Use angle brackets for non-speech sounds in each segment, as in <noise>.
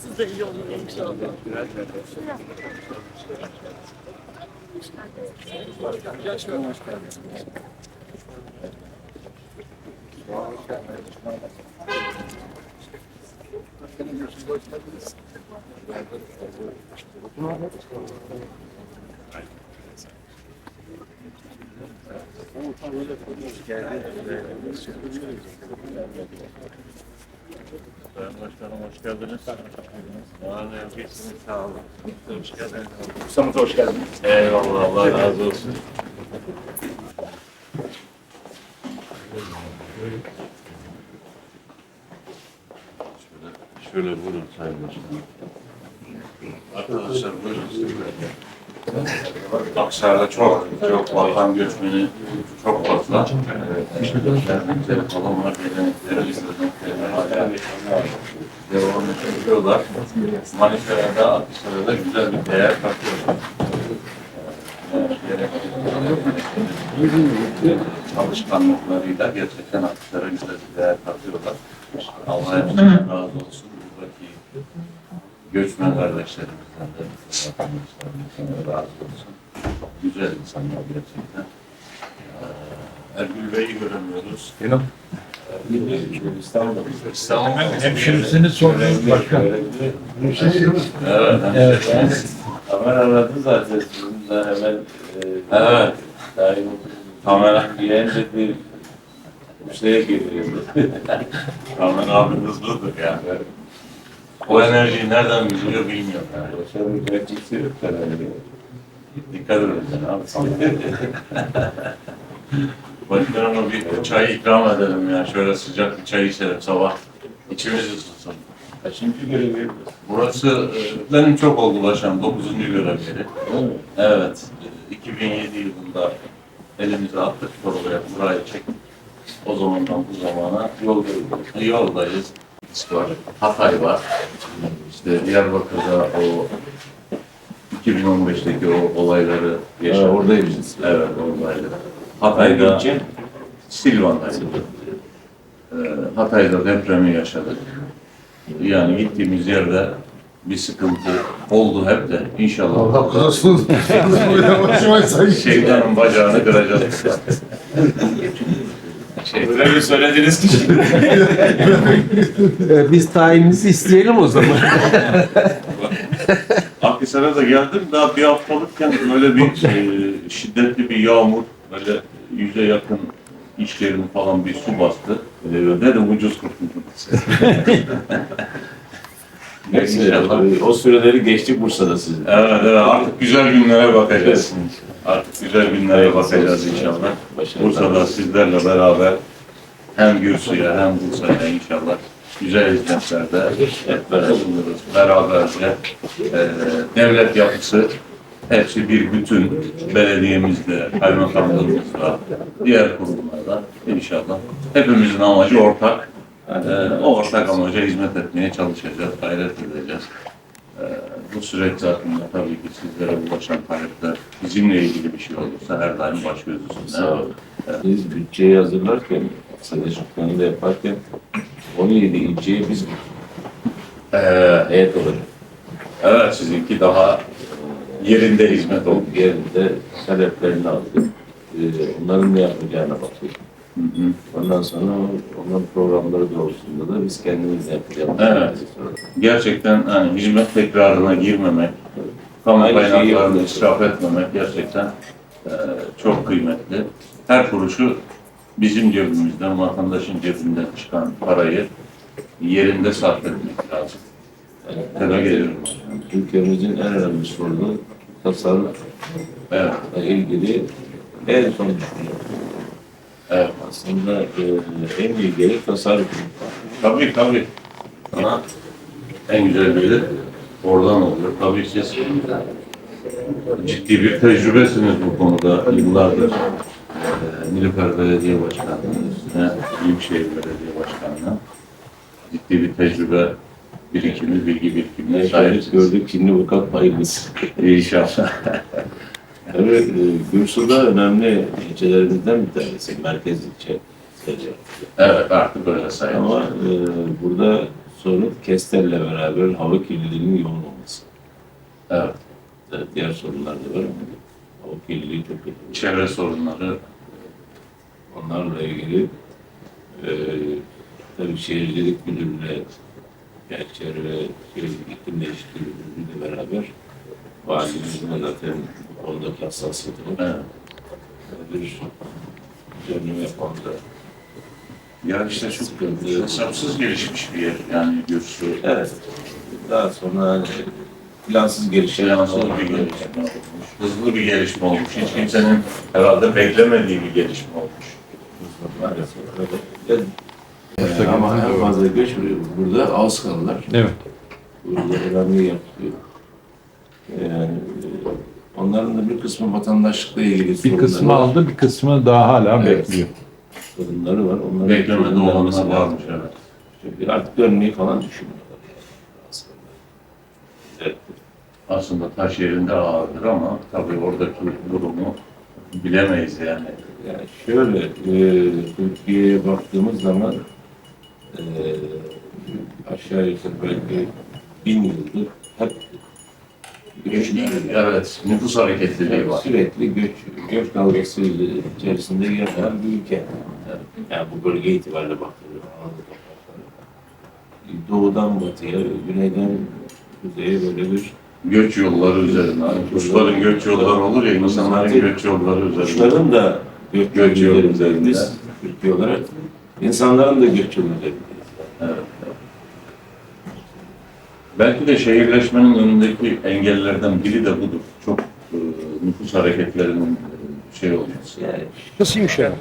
Siz de iyi olun inşallah. Sayın Başkanım hoş geldiniz. Var mı yok iyisiniz? Sağ olun. Hoş geldiniz. Samet hoş geldin. Eyvallah Allah razı olsun. Şöyle, şöyle buyurun Sayın Başkanım. Arkadaşlar buyurun Aksaray'da çok, çok vatan göçmeni çok fazla. Dernekleri falan var, izlenekleri, devam ediyorlar. Manisa'da, Akhisar'da güzel bir değer katıyorlar. Çalışkanlıklarıyla gerçekten Akhisar'a güzel bir değer katıyorlar. Allah hepsinden razı olsun. Buradaki göçmen kardeşlerimizden de, vatandaşlarımızdan da razı olsun. Güzel insanlar gerçekten. Ee, Ergül Bey'i göremiyoruz. İstanbul'da. İstanbul. Hemşiresini sordunuz başkan. Evet. Evet. Ömer aradı zaten sizinle hemen e, Evet. dahil Kamera. Dedi bir şeye geliyor. Rahman abi hızlıdır ya. O enerjiyi nereden buluyor bilmiyorum yani. Başarılı bekçisi yok herhalde. Dikkat edin abi. Başkanıma bir çay ikram edelim ya. Şöyle sıcak bir çay içelim sabah. İçimiz ısınsın. Kaçıncı görevi? Burası e, benim çok oldu başım. 9. görev yeri. Evet. e, 2007 yılında elimize attık oraya, burayı çektik. O zamandan bu zamana yoldayız. Yoldayız. var. Hatay var. İşte Diyarbakır'da o 2015'teki o olayları yaşadık. Ha, oradaymışız. Evet, oradaydı. Hatay'da, Silvan'daydı. Ee, Hatay'da depremi yaşadık. Yani gittiğimiz yerde bir sıkıntı oldu hep de inşallah. Allah korusun. <laughs> Şeytanın bacağını kıracağız. <laughs> Şey, Öyle bir söylediniz ki. <laughs> Ee, Biz tayininizi isteyelim o zaman. <laughs> Akhisar'a da geldim. Daha bir haftalıkken böyle bir e, şiddetli bir yağmur, böyle yüze yakın iş falan bir su bastı. E, dedim ucuz kurtuldum. <laughs> Neyse İnşallah. o süreleri geçtik Bursa'da sizin. Evet, evet artık güzel günlere bakacağız. Artık güzel günlere bakacağız inşallah. Bursa'da sizlerle beraber hem Gürsü'ye hem Bursa'ya inşallah güzel hizmetlerde hep beraber bulunuruz. Beraberce e, devlet yapısı hepsi bir bütün belediyemizde, kaymakamlığımızda, diğer kurumlarda inşallah. Hepimizin amacı ortak. E, o ortak amaca hizmet etmeye çalışacağız, gayret edeceğiz. E, bu süreç zarfında tabii ki sizlere ulaşan talepler bizimle ilgili bir şey olursa her daim baş göz üstünde. Olun. Biz bütçeyi hazırlarken, planı da yaparken 17 ilçeye biz Ee, heyet olarak evet sizinki daha yerinde hizmet oldu. yerinde taleplerini aldık. Ee, Onların ne yapacağına baktık. Hı hı. Ondan sonra onların programları doğrultusunda da biz kendimiz yapacağımız. Evet. Gerçekten hani hizmet tekrarına girmemek, kamu Aynı şeyi kaynaklarını yapıyoruz. israf etmemek gerçekten e, çok kıymetli. Her kuruşu bizim cebimizden, vatandaşın cebinden çıkan parayı yerinde sarf etmek lazım. Tebrik ediyorum. Ülkemizin en önemli sorunu tasarrufla Evet, ilgili en son düşünüyor. Evet. Aslında e, en iyi gelir tasarruf. Tabii tabii. Ama en güzel biri oradan oluyor. Tabii siz ciddi bir tecrübesiniz bu konuda yıllardır. Ee, Nilüfer Belediye Başkanlığı üstüne Büyükşehir Belediye Başkanlığı ciddi bir tecrübe birikimi, bilgi birikimine sahipsiniz. gördük şimdi vukuat payımız. İnşallah. Tabii e, Gürsu'da önemli ilçelerimizden bir tanesi. Merkez ilçe. Evet artık öyle sayılır. Ama e, burada sorun Kestel'le beraber hava kirliliğinin yoğun olması. Evet. Evet, diğer sorunlar da var ama hava kirliliği çok kötü. Çevre sorunları Onlarla ilgili e, tabii şehircilik müdürlüğüyle yani çevre şehircilik iklim değişikliği müdürlüğüyle beraber valimizin de zaten bu konudaki hassasiyeti var. evet. Bir düzenleme yapmamda. Ya işte çok hesapsız gelişmiş bir yer yani Gürsu. Evet. Daha sonra hani plansız gelişen Şelansız bir gelişme olmuş. Hızlı bir gelişme olmuş. Hiç kimsenin herhalde beklemediği bir gelişme olmuş. Evet. Ee, ama en fazla göç burada Ağızkalılar. Evet. Burada önemli yapıyor. Yani onların da bir kısmı vatandaşlıkla ilgili Bir sorunları kısmı var. aldı, bir kısmı daha hala Evet. bekliyor. sorunları var. Onların Beklemede lazım. varmış evet. Çünkü artık dönmeyi falan düşünmüyorlar. Evet. Aslında taş yerinde ağırdır ama tabii oradaki durumu bilemeyiz yani. Yani şöyle, e, Türkiye'ye baktığımız zaman e, aşağı yukarı belki bin yıldır hep göç, Evet, nüfus hareketliliği var. sürekli göç, göç dalgası içerisinde yaşayan bir ülke. Yani bu bölge itibariyle baktığımız zaman doğudan batıya, güneyden kuzeye böyle bir Göç yolları üzerine. Hani kuşların göç yolları olur ya, insanların göç yolları üzerine. Kuşların da göç, Göç üzerinde. üzerindeyiz Türkiye olarak. İnsanların da göç yolu üzerindeyiz. Evet. Belki de şehirleşmenin önündeki engellerden biri de budur. Çok e, nüfus hareketlerinin e, şey olması. Yani Nasılmış ya?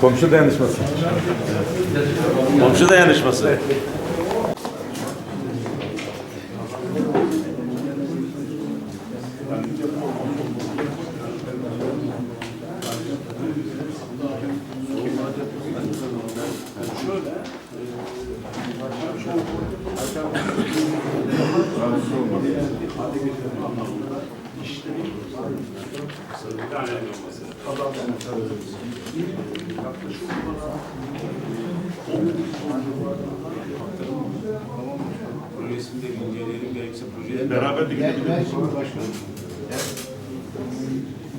Komşu dayanışması. Komşu dayanışması. <laughs> beraber de gidebiliriz.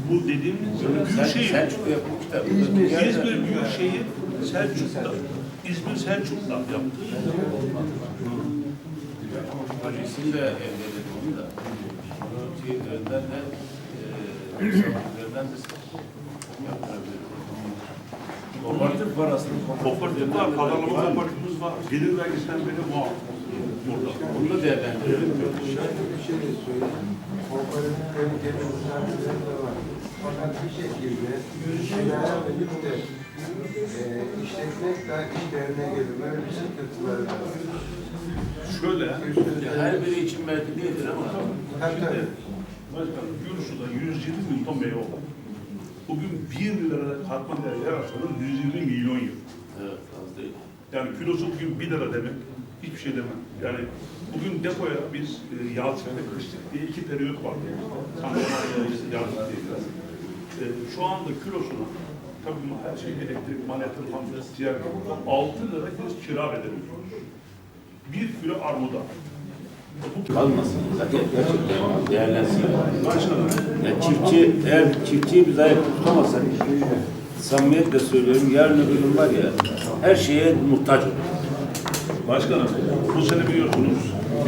Bu dediğimiz Büyükşehir, İzmir, İzmir Büyükşehir Selçuk'ta, İzmir Selçuk'ta yaptı. Projesini de evledim onu da. Şehirlerinden de eee misafirlerden de Kooperatif var aslında. Kooperatif var, pazarlama kooperatifimiz var. Gelir vergisinden beri muaf. Burada. Bunu da değerlendirelim. bir şey de söyleyeyim. Kooperatiflerin müsaadeleleri de var. Fakat bir şekilde verip de e, işletmekle iş derine gelip böyle bir sıkıntıları var. Şöyle, Her biri için belki değildir ama Tabii tabii. Başkanım, Gürsu'da 120 bin ton meyve var. Bugün 1 lira katma değer yaratsanız 120 milyon yıl. evet, az değil. Yani kilosu bugün 1 lira demek, hiçbir şey demem. Yani bugün depoya biz e, ve kışlık diye iki periyot var. Sandalya'ya yaz diye. E, şu anda kilosuna tabii her şey elektrik, hamle, diğer 6 lira biz kira verebiliyoruz. Bir kilo armuda. Bu Kalmasın. Gerçekten değerlensin. Başkanım, Ya çiftçi, eğer çiftçiyi biz ayakta tutamazsak, samimiyetle söylüyorum, yarın öbür gün var ya, her şeye muhtaç olur. Başkanım, bu sene biliyorsunuz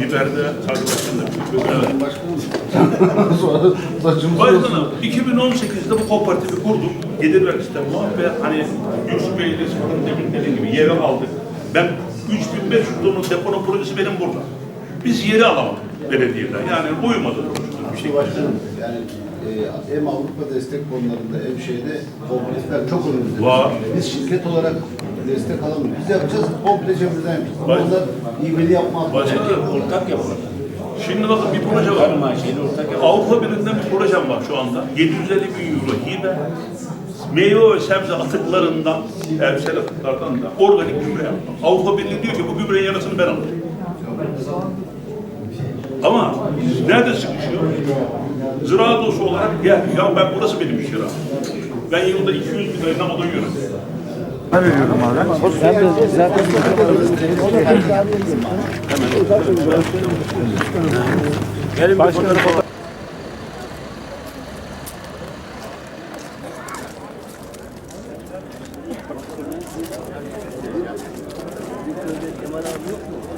biberde da biliyor. Sonra saçımız Başkanım, <laughs> 2018'de bu kooperatifi kurduk. Gelir vergisinden muaf ve hani Yusuf Bey ile Sıfat'ın demin dediği gibi yeri aldık. Ben 3500 tonluk depono projesi benim burada. Biz yeri alamadık belediyeden. Yani uymadı. Bir şey başkanım, yani e, hem Avrupa destek konularında hem şeyde kooperatifler çok önümüzde. Var. Biz şirket olarak destek alamıyor. Biz yapacağız, komple cebimizden yapacağız. Ama Baş- onlar iveli yapma. Başka Ortak yapalım. Şimdi bakın bir proje var. Karma şeyini ortak yapalım. Avrupa Birliği'nden bir projem var şu anda. 750 bin euro hibe. Meyve ve sebze atıklarından, evsel atıklardan da organik gübre yapmak. Avrupa Birliği diyor ki bu gübrenin yarısını ben alırım. Ama nerede sıkışıyor? Ziraat dostu olarak gel. Ya ben burası benim iş. Ben yılda 200 bin lirayla odun yiyorum. Gelin bir fotoğraf kamera yok mu?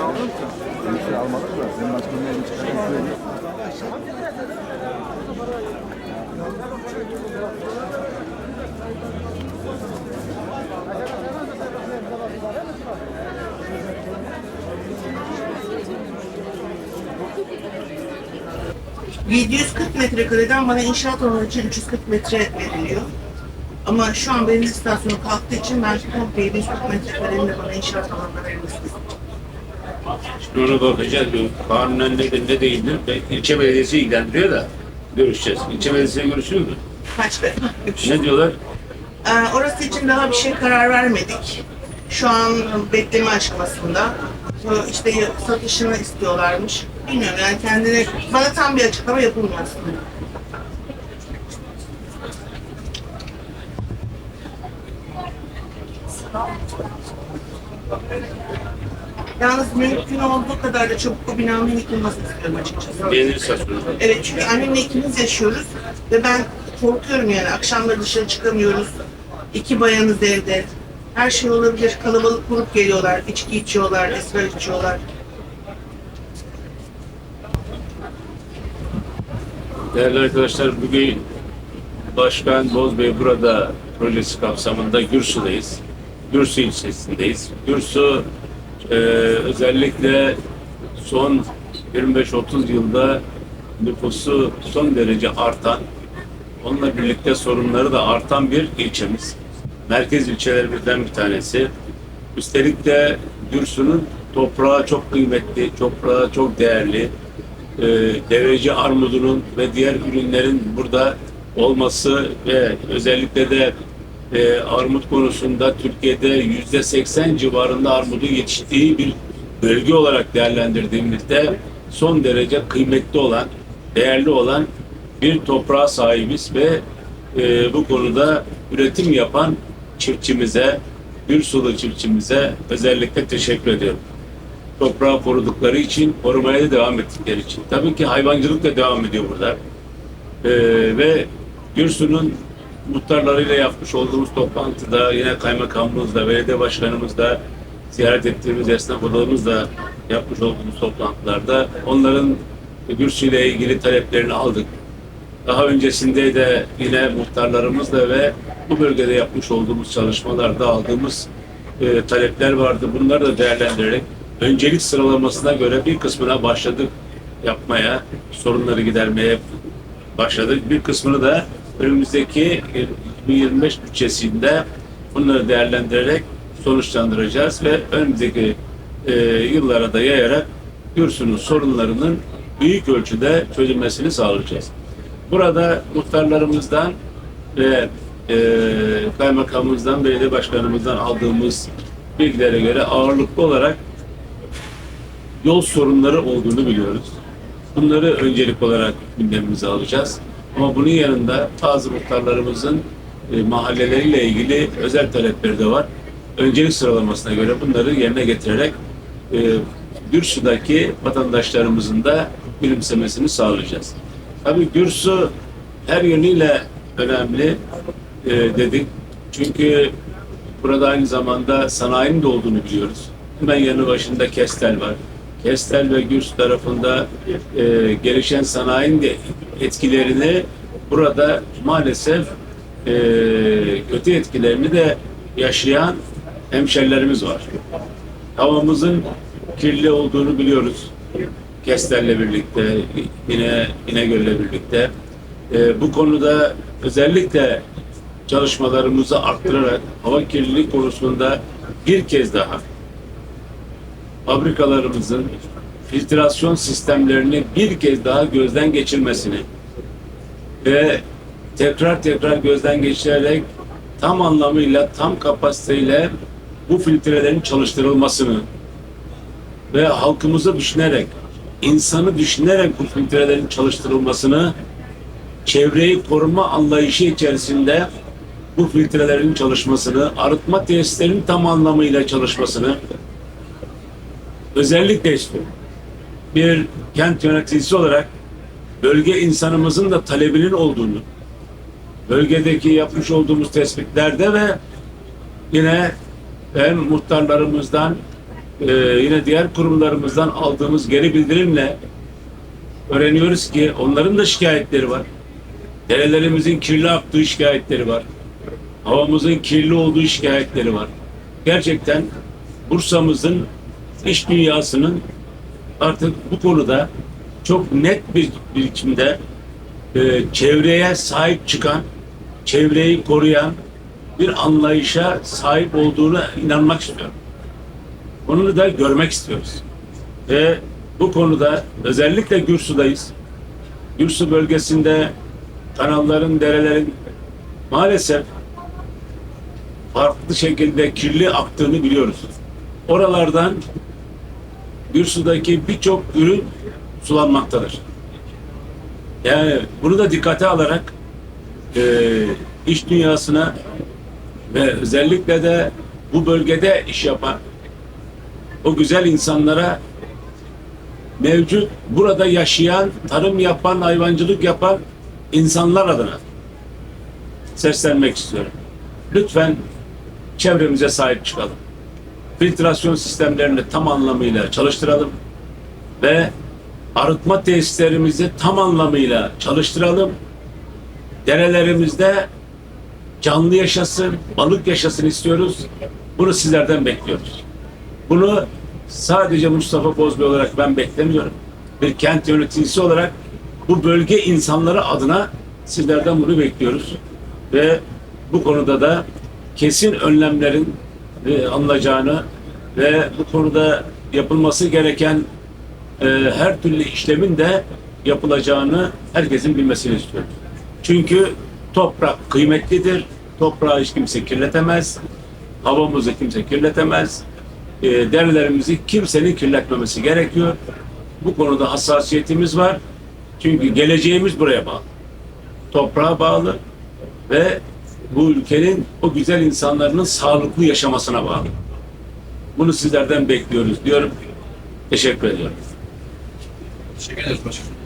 Hı. 740 metrekareden bana inşaat alanı için 340 metre veriliyor. Ama şu an benim istasyonu kalktığı için ben komple 740 metrekarenin de bana inşaat. Şimdi ona bakacağız. Kanunen nedir ne değildir. Ve İlçe belediyesi ilgilendiriyor da görüşeceğiz. İlçe belediyesiyle görüşürüz mü? Kaç be? Ne diyorlar? Ee, orası için daha bir şey karar vermedik. Şu an bekleme aşamasında. Ee, İşte satışını istiyorlarmış. Bilmiyorum yani kendine, bana tam bir açıklama yapılmıyor aslında. Yalnız mümkün olduğu kadar da çabuk bu binanın yıkılmasını istiyorum açıkçası. Benzin istasyonu. Evet çünkü annemle ikimiz yaşıyoruz ve ben korkuyorum yani akşamları dışarı çıkamıyoruz. İki bayanız evde. Her şey olabilir. Kalabalık grup geliyorlar, içki içiyorlar, esrar içiyorlar. Değerli arkadaşlar bugün Başkan Bozbey burada projesi kapsamında Gürsu'dayız. Gürsu ilçesindeyiz. Gürsu e, özellikle son 25-30 yılda nüfusu son derece artan, onunla birlikte sorunları da artan bir ilçemiz. Merkez ilçelerimizden bir tanesi. Üstelik de Gürsu'nun toprağı çok kıymetli, toprağı çok değerli e, devreci armudunun ve diğer ürünlerin burada olması ve özellikle de e, armut konusunda Türkiye'de yüzde 80 civarında armudun yetiştiği bir bölge olarak değerlendirdiğimizde son derece kıymetli olan, değerli olan bir toprağa sahibiz ve e, bu konuda üretim yapan çiftçimize, Gürsulu çiftçimize özellikle teşekkür ediyorum toprağı korudukları için, korumaya da devam ettikleri için. Tabii ki hayvancılık da devam ediyor burada. Ee, ve Gürsu'nun muhtarlarıyla yapmış olduğumuz toplantıda, yine kaymakamımızla, belediye başkanımızla, ziyaret ettiğimiz esnaf odalarımızla yapmış olduğumuz toplantılarda onların Gürsu ile ilgili taleplerini aldık. Daha öncesinde de yine muhtarlarımızla ve bu bölgede yapmış olduğumuz çalışmalarda aldığımız e, talepler vardı. Bunları da değerlendirerek öncelik sıralamasına göre bir kısmına başladık yapmaya, sorunları gidermeye başladık. Bir kısmını da önümüzdeki 2025 bütçesinde bunları değerlendirerek sonuçlandıracağız ve önümüzdeki e, yıllara da yayarak Gürsü'nün sorunlarının büyük ölçüde çözülmesini sağlayacağız. Burada muhtarlarımızdan ve e, kaymakamımızdan, belediye başkanımızdan aldığımız bilgilere göre ağırlıklı olarak yol sorunları olduğunu biliyoruz. Bunları öncelik olarak gündemimize alacağız. Ama bunun yanında bazı muhtarlarımızın e, mahalleleriyle ilgili özel talepleri de var. Öncelik sıralamasına göre bunları yerine getirerek e, Gürsü'deki vatandaşlarımızın da gülümsemesini sağlayacağız. Tabii Gürsu her yönüyle önemli e, dedik. Çünkü Burada aynı zamanda sanayinin de olduğunu biliyoruz. Hemen yanı başında Kestel var. Kestel ve Gürs tarafında e, gelişen sanayinin de etkilerini burada maalesef e, kötü etkilerini de yaşayan hemşerilerimiz var. Havamızın kirli olduğunu biliyoruz. Kestel'le birlikte, yine İnegöl'le birlikte. E, bu konuda özellikle çalışmalarımızı arttırarak hava kirliliği konusunda bir kez daha fabrikalarımızın filtrasyon sistemlerini bir kez daha gözden geçirmesini ve tekrar tekrar gözden geçirerek tam anlamıyla, tam kapasiteyle bu filtrelerin çalıştırılmasını ve halkımızı düşünerek, insanı düşünerek bu filtrelerin çalıştırılmasını çevreyi koruma anlayışı içerisinde bu filtrelerin çalışmasını, arıtma tesislerinin tam anlamıyla çalışmasını özellikle istiyorum. Bir kent yöneticisi olarak bölge insanımızın da talebinin olduğunu, bölgedeki yapmış olduğumuz tespitlerde ve yine hem muhtarlarımızdan e, yine diğer kurumlarımızdan aldığımız geri bildirimle öğreniyoruz ki onların da şikayetleri var. Derelerimizin kirli aktığı şikayetleri var. Havamızın kirli olduğu şikayetleri var. Gerçekten Bursa'mızın iş dünyasının artık bu konuda çok net bir biçimde e, çevreye sahip çıkan, çevreyi koruyan bir anlayışa sahip olduğuna inanmak istiyorum. Bunu da görmek istiyoruz. Ve bu konuda özellikle Gürsu'dayız. Gürsu bölgesinde kanalların, derelerin maalesef farklı şekilde kirli aktığını biliyoruz. Oralardan Gürsu'daki birçok ürün sulanmaktadır. Yani bunu da dikkate alarak e, iş dünyasına ve özellikle de bu bölgede iş yapan o güzel insanlara mevcut burada yaşayan, tarım yapan, hayvancılık yapan insanlar adına seslenmek istiyorum. Lütfen çevremize sahip çıkalım. Filtrasyon sistemlerini tam anlamıyla çalıştıralım ve arıtma tesislerimizi tam anlamıyla çalıştıralım. Derelerimizde canlı yaşasın, balık yaşasın istiyoruz. Bunu sizlerden bekliyoruz. Bunu sadece Mustafa Bozbey olarak ben beklemiyorum. Bir kent yöneticisi olarak bu bölge insanları adına sizlerden bunu bekliyoruz. Ve bu konuda da kesin önlemlerin e, alınacağını ve bu konuda yapılması gereken e, her türlü işlemin de yapılacağını herkesin bilmesini istiyorum. Çünkü toprak kıymetlidir. Toprağı hiç kimse kirletemez. Havamızı kimse kirletemez. E, derlerimizi kimsenin kirletmemesi gerekiyor. Bu konuda hassasiyetimiz var. Çünkü geleceğimiz buraya bağlı. Toprağa bağlı ve bu ülkenin o güzel insanların sağlıklı yaşamasına bağlı. Bunu sizlerden bekliyoruz diyorum. Teşekkür ediyorum. Teşekkür ederiz başkanım.